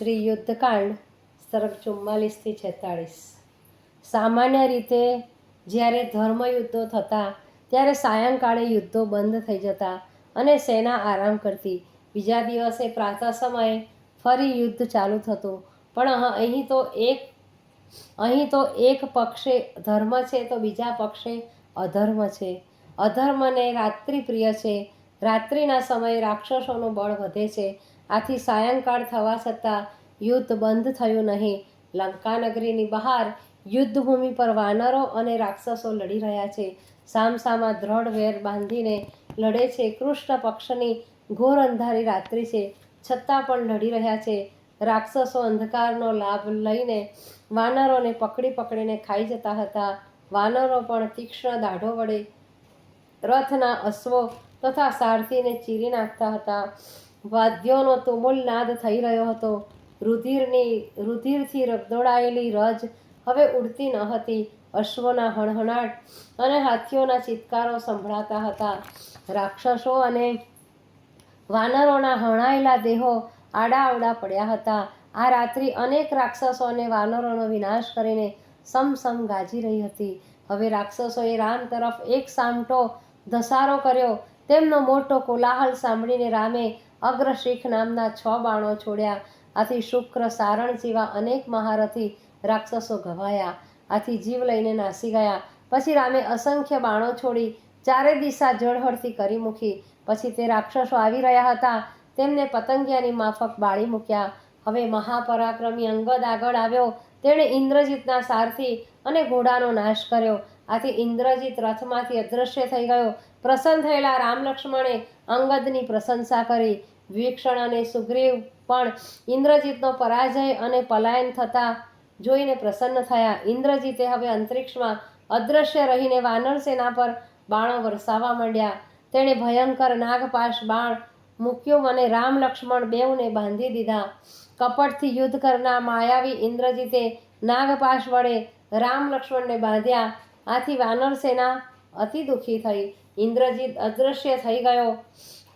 શ્રી યુદ્ધકાંડ સર્ગ ચુમ્માલીસથી છેતાળીસ. સામાન્ય રીતે જ્યારે ધર્મયુદ્ધો થતા, ત્યારે સાયંકાળે યુદ્ધો બંધ થઈ જતા અને સેના આરામ કરતી. બીજા દિવસે પ્રાતઃ સમયે ફરી યુદ્ધ ચાલુ થતું. પણ અહીં તો એક, અહીં તો એક પક્ષે ધર્મ છે, તો બીજા પક્ષે અધર્મ છે. અધર્મને રાત્રિ પ્રિય છે. રાત્રિના સમયે રાક્ષસોનું બળ વધે છે. આથી સાયંકાળ થવા છતાં યુદ્ધ બંધ થયું નહીં. લંકાનગરીની બહાર યુદ્ધભૂમિ પર વાનરો અને રાક્ષસો લડી રહ્યા છે. સામસામા દ્રઢ વેર બાંધીને લડે છે કૃષ્ણ પક્ષની ઘોર અંધારી રાત્રિ છે. છતાં પણ લડી રહ્યા છે. રાક્ષસો અંધકારનો લાભ લઈને વાનરોને પકડી પકડીને ખાઈ જતા હતા. વાનરો પણ તીક્ષ્ણ દાઢો વડે રથના અશ્વો તથા સારથીને ચીરી નાખતા હતા. વાદ્યોનો તુમુલ નાદ થઈ રહ્યો હતો. રુધિરની, રુધિરથી રગદોળાયેલી રજ હવે ઉડતી ન હતી. અશ્વના હણહણાટ અને હાથીઓના ચિત્કારો સંભળાતા હતા. રાક્ષસો અને વાનરોના હણાયેલા દેહો આડાઅવડા પડ્યા હતા. આ રાત્રિ અનેક રાક્ષસો અને વાનરોનો વિનાશ કરીને સમસમ ગાજી રહી હતી. હવે રાક્ષસોએ રામ તરફ એક સામટો ધસારો કર્યો. તેમનો મોટો કોલાહલ સાંભળીને રામે અગ્રશીખ નામના છ બાણો છોડ્યા. આથી શુક્ર, સારણ જેવા અનેક મહારથી રાક્ષસો ઘવાયા. આથી જીવ લઈને નાસી ગયા. પછી રામે અસંખ્ય બાણો છોડી ચારે દિશા જળહળથી કરી મૂકી. પછી તે રાક્ષસો આવી રહ્યા હતા. તેમને પતંગિયાની માફક બાળી મૂક્યા. હવે મહાપરાક્રમી અંગદ આગળ આવ્યો. તેણે ઇન્દ્રજીતના સારથી અને ઘોડાનો નાશ કર્યો. આથી ઇન્દ્રજીત રથમાંથી અદૃશ્ય થઈ ગયો. પ્રસન્ન થયેલા રામ લક્ષ્મણે અંગદની પ્રશંસા કરી. વિક્ષણ અને સુગ્રીવ પણ ઇન્દ્રજીતનો પરાજય અને પલાયન થતા જોઈને પ્રસન્ન થયા. ઇન્દ્રજીતે હવે અંતરિક્ષમાં અદૃશ્ય રહીને વાનર સેના પર બાણો વરસાવવા માંડ્યા. તેણે ભયંકર નાગપાશ બાણ મૂક્યું અને રામ લક્ષ્મણ બેઉને બાંધી દીધા. કપટથી યુદ્ધ કરનાર માયાવી ઇન્દ્રજીતે નાગપાશ વડે રામ લક્ષ્મણને બાંધ્યા. આથી વાનર સેના અતિ દુઃખી થઈ. ઇન્દ્રજીત અદૃશ્ય થઈ ગયો.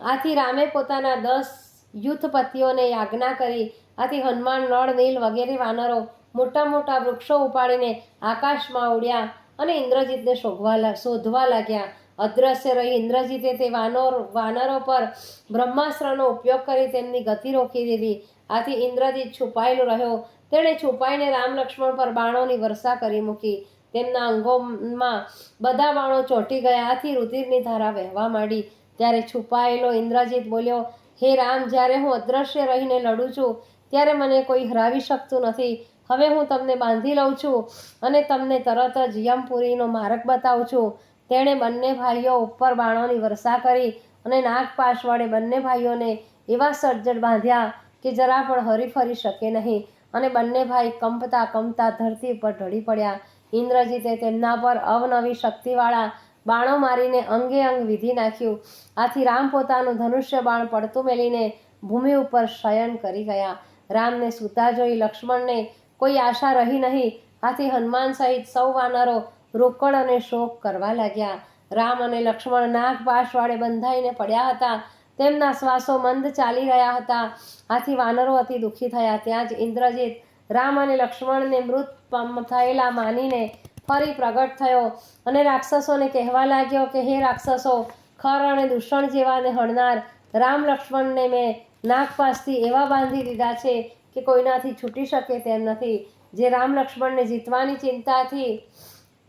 આથી રામે પોતાના દસ યુથપતિઓને આજ્ઞા કરી, આથી હનુમાન નળ, નીલ વગેરે વાનરો, મોટા મોટા વૃક્ષો ઉપાડીને આકાશમાં ઉડ્યા અને ઇન્દ્રજીતને શોધવા શોધવા લાગ્યા. અદ્રશ્ય રહી ઇન્દ્રજીતે તે વાનર, વાનરો પર બ્રહ્માસ્ત્રનો ઉપયોગ કરી તેમની ગતિ રોકી દીધી. આથી ઇન્દ્રજીત છુપાયેલો રહ્યો. તેણે છુપાઈને રામ લક્ષ્મણ પર બાણોની વર્ષા કરી મૂકી. તેમના અંગોમાં બધા બાણો ચોંટી ગયા. આથી રુધિરની ધારા વહેવા માંડી. ત્યારે છુપાયેલો ઇન્દ્રજીત બોલ્યો, હે રામ, જ્યારે હું અદ્રશ્ય રહીને લડું છું, ત્યારે મને કોઈ હરાવી શકતું નથી. હવે હું તમને બાંધી લઉં છું અને તમને તરત જ યમપુરીનો માર્ગ બતાવું છું. તેણે બંને ભાઈઓ ઉપર બાણોની વર્ષા કરી અને નાગપાશ વડે બંને ભાઈઓને એવા સજ્જડ બાંધ્યા કે જરા પણ હરી ફરી શકે નહીં અને બંને ભાઈ કંપતા કંપતા ધરતી પર ઢળી પડ્યા. ઇન્દ્રજીતે તેમના પર અવનવી શક્તિવાળા બાણો મારીને અંગે અંગ વિધી નાખ્યું. આથી રામ પોતાનું ધનુષ્ય બાણ પડતું મેલીને ભૂમિ ઉપર શયન કરી ગયા. રામને સૂતા જોઈ લક્ષ્મણને કોઈ આશા રહી નહીં. આથી હનુમાન સહિત સૌ વાનરો રોકડ અને શોક કરવા લાગ્યા. રામ અને લક્ષ્મણ નાગપાશ વાળે બંધાઈને પડ્યા હતા. તેમના શ્વાસો મંદ ચાલી રહ્યા હતા. આથી વાનરો અતિ દુઃખી થયા. ત્યાં જ ઇન્દ્રજીત રામ અને લક્ષ્મણને મૃત થયેલા માનીને ફરી પ્રગટ થયો અને રાક્ષસોને કહેવા લાગ્યો કે, હે રાક્ષસો, ખર અને દૂષણ જેવાને હણનાર રામ લક્ષ્મણને મેં નાગપાસથી એવા બાંધી દીધા છે કે કોઈનાથી છૂટી શકે તેમ નથી. જે રામ લક્ષ્મણને જીતવાની ચિંતાથી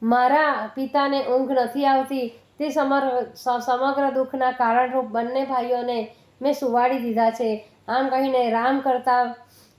મારા પિતાને ઊંઘ નથી આવતી, તે સમગ્ર દુઃખના કારણરૂપ બંને ભાઈઓને મેં સુવાડી દીધા છે. આમ કહીને રામ કરતા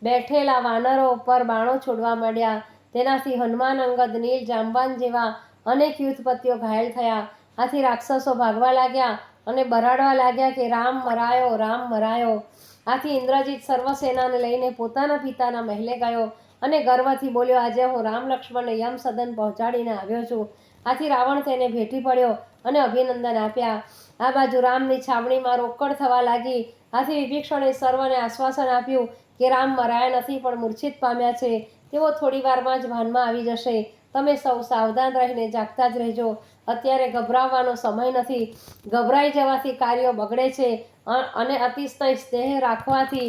બેઠેલા વાનરો ઉપર બાણો છોડવા માંડ્યા. તેનાથી હનુમાન અંગદ, નીલ જાંબાન જેવા અનેક યુદ્ધપતિઓ ઘાયલ થયા. આથી રાક્ષસો ભાગવા લાગ્યા અને બરાડવા લાગ્યા કે, રામ મરાયો રામ મરાયો. આથી ઇન્દ્રજીત સર્વસેનાને લઈને પોતાના પિતાના મહેલે ગયો અને ગર્વથી બોલ્યો, આજે હું રામ લક્ષ્મણને યમ સદન પહોંચાડીને આવ્યો છું. આથી રાવણ તેને ભેટી પડ્યો અને અભિનંદન આપ્યા. આ બાજુ રામની છાવણીમાં રોકડ થવા લાગી. આથી વિભીક્ષણે સર્વને આશ્વાસન આપ્યું કે રામ મરાયા નથી, પણ મૂર્છિત પામ્યા છે. તેઓ થોડી વારમાં જ ભાનમાં આવી જશે. તમે સૌ સાવધાન રહીને જાગતા જ રહેજો. અત્યારે ગભરાવવાનો સમય નથી. ગભરાઈ જવાથી કાર્યો બગડે છે અને અતિશય સ્નેહ રાખવાથી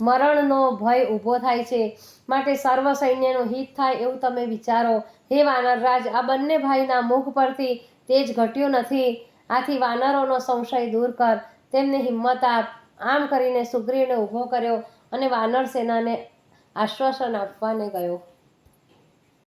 મરણનો ભય ઊભો થાય છે. માટે સર્વ સૈન્યનું હિત થાય એવું તમે વિચારો. હે વાનરરાજ આ બંને ભાઈના મુખ પરથી તેજ ઘટ્યું નથી. આથી વાનરોનો સંશય દૂર કર. તેમને હિંમત આપ. આમ કરીને સુગ્રીવને ઊભો કર્યો. અને વાનર સેનાને આશ્વાસન આપવાને ગયો.